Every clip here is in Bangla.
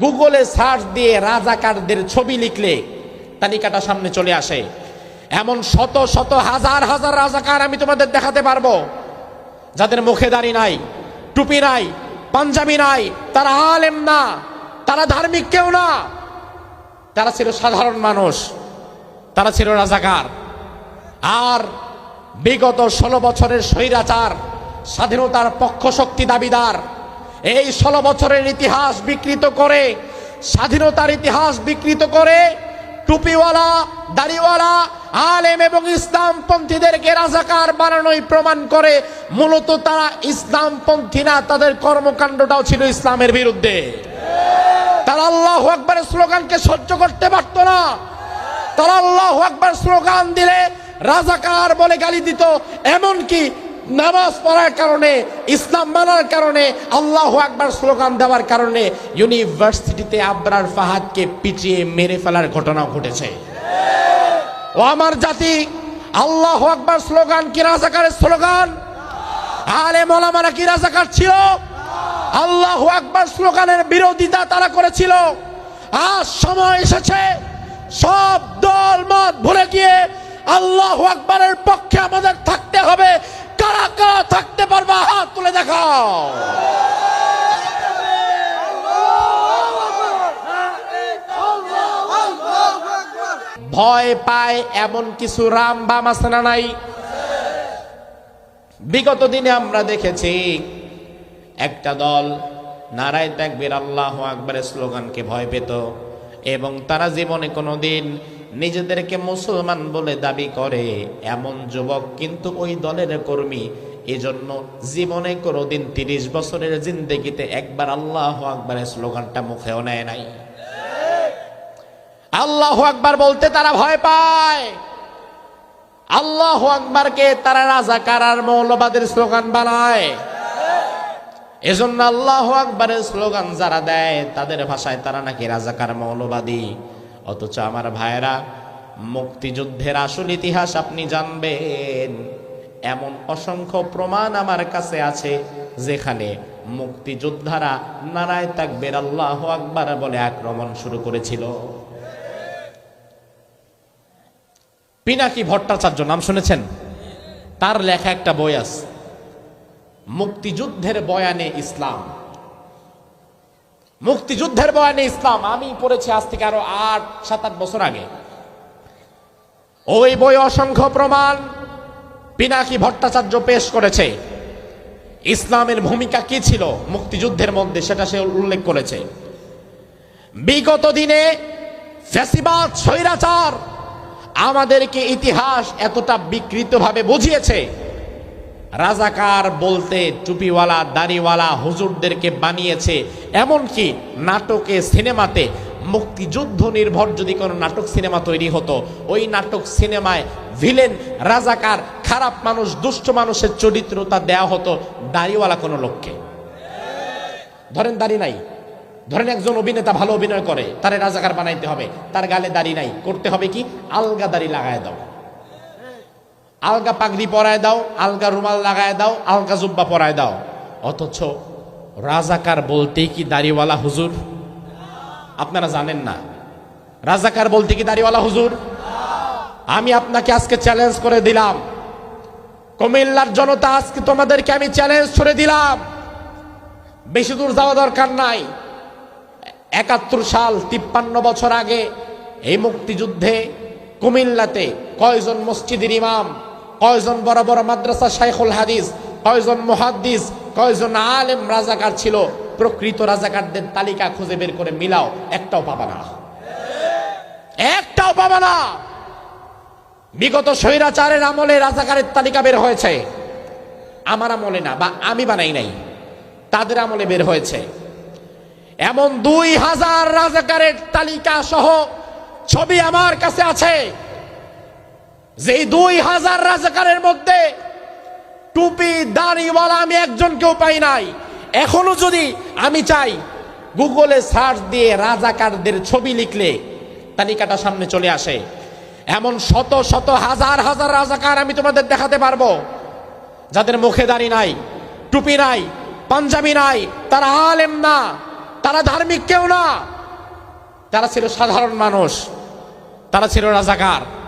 গুগলে সার্চ দিয়ে রাজাকারদের ছবি লিখলে তালিকাটা সামনে চলে আসে। এমন শত শত, হাজার হাজার রাজাকার আমি তোমাদের দেখাতে পারব। যাদের মুখে দাড়ি নাই, টুপি নাই, পাঞ্জাবি নাই, তারা আলেম না, তারা ধার্মিক কেউ না। তারা ছিল সাধারণ মানুষ, তারা ছিল রাজাকার। আর বিগত ষোলো বছরের স্বৈরাচার, স্বাধীনতার পক্ষ শক্তি দাবিদার এই ষোলো বছরের ইতিহাস বিকৃত করে, স্বাধীনতার ইতিহাস বিকৃত করে, টুপিওয়ালা, দাড়িওয়ালা, আলেম এবং ইসলাম পন্থীদেরকে রাজাকার বানানোই প্রমাণ করে, মূলত তারা ইসলাম পন্থী না, তাদের কর্মকাণ্ডটাও ছিল ইসলামের বিরুদ্ধে। তারা আল্লাহ আকবরের স্লোগানকে সহ্য করতে পারত না। তারা আল্লাহ আকবর স্লোগান দিলে রাজাকার বলে গালি দিত, এমনকি নামাজ পড়ার কারণে, ইসলাম মানার কারণে, আল্লাহ আকবর স্লোগান দেওয়ার কারণে ইউনিভার্সিটিতে আবরার ফাহাদকে পিটিয়ে মেরে ফেলার ঘটনা ঘটেছে। ও আমার জাতি, আল্লাহ আকবর স্লোগান কি রাজাকারের স্লোগান? আলে মোলামারা কি রাজাকার ছিল? আল্লাহ আকবর স্লোগানের বিরোধিতা তারা করেছিল। আজ সময় এসেছে, সব দল মত ভুলে গিয়ে আল্লাহ আকবরের পক্ষে আমাদের থাকতে হবে। কারা কারা থাকতে পারবা, হাত তুলে দেখাও। ভয় পায় এমন কিছু রাম বাম আছে না নাই? বিগত দিনে আমরা দেখেছি, একটা দল নারায় তাকবীর আল্লাহ আকবরের স্লোগানকে ভয় পেত এবং তারা জীবনে কোনো দিন নিজেদেরকে মুসলমান বলে দাবি করে, এমন যুবক কিন্তু ওই দলের কর্মী। এজন্য জীবনে কোনোদিন তিরিশ বছরের জিন্দেগিতে একবার আল্লাহ আকবরের স্লোগানটা মুখেও নেয় নাই। আল্লাহ আকবার বলতে তারা ভয় পায়। আল্লাহ আকবরকে তারা রাজাকার আর মৌলবাদের স্লোগান বানায়। এজন্য আল্লাহ আকবরের স্লোগান যারা দেয়, তাদের ভাষায় তারা নাকি রাজাকার মৌলবাদী। অথচ আমার ভাইয়েরা, মুক্তিযুদ্ধের আসল ইতিহাস আপনি জানবেন। এমন অসংখ্য প্রমাণ আমার কাছে আছে, যেখানে মুক্তিযোদ্ধারা নারায় তাকবের আল্লাহ আকবার বলে আক্রমণ শুরু করেছিল। পিনাকি ভট্টাচার্য, নাম শুনেছেন? তার লেখা একটা বই আছে। মুক্তিযুদ্ধের বয়ানে ইসলাম। মুক্তিযুদ্ধের বয়ানে ইসলাম। আমি পড়েছি আজ থেকে আরও আট, সাত, আট বছর আগে। ওই বই অসংখ্য প্রমাণ। পিনাকি ভট্টাচার্য পেশ করেছে। ইসলামের ভূমিকা কি ছিল মুক্তিযুদ্ধের মধ্যে সেটা সে উল্লেখ করেছে। বিগত দিনে স্বৈরাচার আমাদেরকে ইতিহাস এতটা বিকৃতভাবে বুঝিয়েছে রাজাকার বলতে টুপিওয়ালা, দাড়িওয়ালা হুজুরদেরকে বানিয়েছে। এমনকি নাটকে, সিনেমাতে মুক্তিযুদ্ধ নির্ভর যদি কোনো নাটক সিনেমা তৈরি হতো, ওই নাটক সিনেমায় ভিলেন, রাজাকার, খারাপ মানুষ, দুষ্ট মানুষের চরিত্রতা দেয়া হতো দাড়িওয়ালা কোনো লোককে। ধরেন দাড়ি নাই। ধরেন একজন অভিনেতা ভালো অভিনয় করে, তারে রাজাকার বানাইতে হবে, তার গালে দাড়ি নাই, করতে হবে কি? আলগা দাড়ি লাগায় দাও। আলগা পাগড়ি পরায় দাও, আলগা রুমাল লাগায় দাও, আলগা জুব্বা পরায় দাও। অথচ রাজাকার বলতেই কি দাড়িওয়ালা হুজুর? আপনারা জানেন না। রাজাকার বলতে কি দাড়িওয়ালা হুজুর? আমি আপনাকে আজকে চ্যালেঞ্জ করে দিলাম। কুমিল্লার জনতা আজকে তোমাদেরকে আমি চ্যালেঞ্জ করে দিলাম। বেশি দূর যাওয়া দরকার নাই। একাত্তর সাল, তিপ্পান্ন বছর আগে এই মুক্তিযুদ্ধে কুমিল্লাতে কয়জন মসজিদের ইমাম কয়জন বড় বড় মাদ্রাসা? শাইখুল হাদিস। কয়জন মুহাদ্দিস? কয়জন আলেম রাজাকার ছিল? প্রকৃত রাজাকারদের তালিকা খুঁজে বের করে মিলাও, একটাও পাবা না। একটাও পাবা না। বিগত স্বৈরাচারের আমলে রাজাকারের তালিকা বের হয়েছে। আমার আমলে না, বা আমি বানাই নাই। তাদের আমলে বের হয়েছে। এমন দুই হাজার রাজাকারের তালিকা সহ ছবি আমার কাছে আছে। যে দুই হাজার রাজাকারের মধ্যে টুপি, দাড়িওয়ালা আমি একজনকেও পাই নাই। এখনও যদি আমি চাই গুগলে সার্চ দিয়ে রাজাকারদের ছবি লিখলে তালিকাটা সামনে চলে আসে। এমন শত শত, হাজার হাজার রাজাকার আমি তোমাদের দেখাতে পারব। যাদের মুখে দাড়ি নাই, টুপি নাই, পাঞ্জাবি নাই, তারা আলেম না, তারা ধার্মিক কেউ না। তারা ছিল সাধারণ মানুষ, তারা ছিল রাজাকার।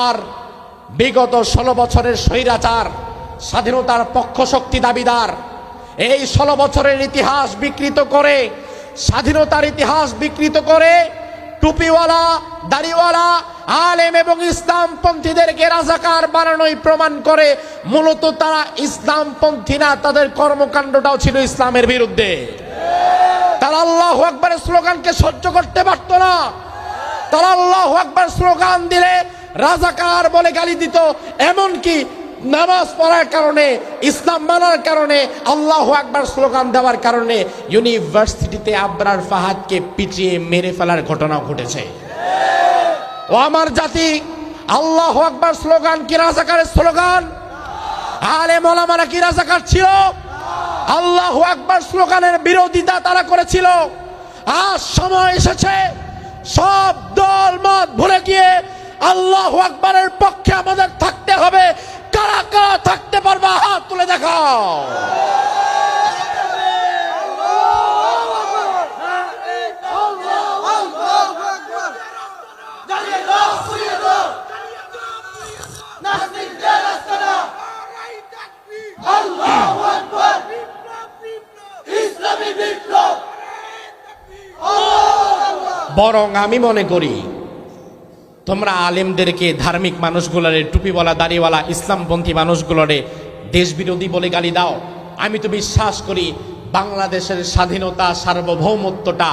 আর বিগত ষোলো বছরের স্বৈরাচার, স্বাধীনতার পক্ষ শক্তি দাবিদার, এই ষোলো বছরের ইতিহাস বিকৃত করে, স্বাধীনতার ইতিহাস বিকৃত করে টুপিওয়ালা, দাড়িওয়ালা, আলেম এবং ইসলামপন্থীদেরকে রাজাকার বানানোই প্রমাণ করে মূলত তারা ইসলামপন্থী না, তাদের কর্মকাণ্ডটাও ছিল ইসলামের বিরুদ্ধে। তারা আল্লাহ আকবরের স্লোগানকে সহ্য করতে পারতো না। তারা আল্লাহ আকবর স্লোগান দিলে রাজাকার বলে গালি দিত, এমনকি নামাজ পড়ার কারণে, ইসলাম মানার কারণে, আল্লাহ আকবর স্লোগান দেওয়ার কারণে ইউনিভার্সিটিতে আবরার ফাহাদকে পিটিয়ে মেরে ফেলার ঘটনা ঘটেছে। ও আমার জাতি, আল্লাহ আকবর স্লোগান কি রাজাকারের স্লোগান? আলে মোলামারা কি রাজাকার ছিল? আল্লাহ আকবর স্লোগানের বিরোধিতা তারা করেছিল। আজ সময় এসেছে, সব দল মত ভুলে গিয়ে আল্লাহ আকবরের পক্ষে আমাদের থাকতে হবে। কারা কারা থাকতে পারবা, হাত তুলে দেখাও। বরং আমি মনে করি তোমরা আলেমদেরকে ধার্মিক মানুষগুলোরে, টুপিওয়ালা, দাড়িওয়ালা, ইসলামপন্থী মানুষগুলোরে দেশবিরোধী বলে গালি দাও। আমি তো বিশ্বাস করি বাংলাদেশের স্বাধীনতা, সার্বভৌমত্বটা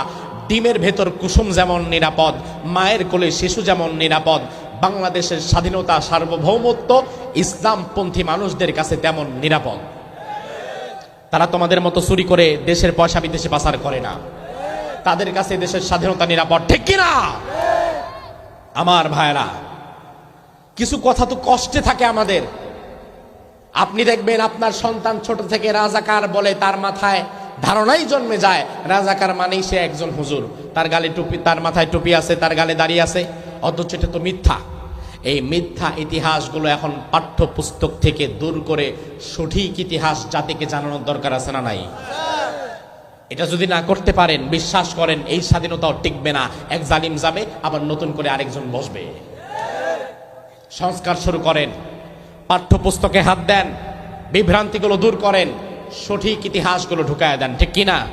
ডিমের ভেতর কুসুম যেমন নিরাপদ, মায়ের কোলে শিশু যেমন নিরাপদ, বাংলাদেশের স্বাধীনতা, সার্বভৌমত্ব, ইসলামপন্থী মানুষদের কাছে তেমন নিরাপদ। তারা তোমাদের মতো চুরি করে দেশের পয়সা বিদেশে পাচার করে না। তাদের কাছে দেশের স্বাধীনতা নিরাপদ, ঠিক কিনা? আমার ভাইরা কিছু কথা তো কষ্টে থাকে আমাদের। আপনি দেখবেন আপনার সন্তান ছোট থেকে রাজাকার বলে তার মাথায় ধারণাই জন্মে যায়। রাজাকার মানেই সে একজন হুজুর। তার গালে টুপি, তার মাথায় টুপি আছে, তার গালে দাঁড়িয়ে আছে, অথচ এটা তো মিথ্যা। এই মিথ্যা ইতিহাসগুলো এখন পাঠ্যপুস্তক থেকে দূর করে সঠিক ইতিহাস জাতিকে জানানোর দরকার আছে না নাই? এটা যদি না করতে পারেন, বিশ্বাস করেন, এই স্বাধীনতাও টিকবে না। এক জালিম যাবে, আবার নতুন করে আরেকজন বসবে। সংস্কার শুরু করেন। পাঠ্যপুস্তকে হাত দেন। বিভ্রান্তিগুলো দূর করেন। সঠিক ইতিহাসগুলো ঢুকায় দেন। ঠিক কিনা?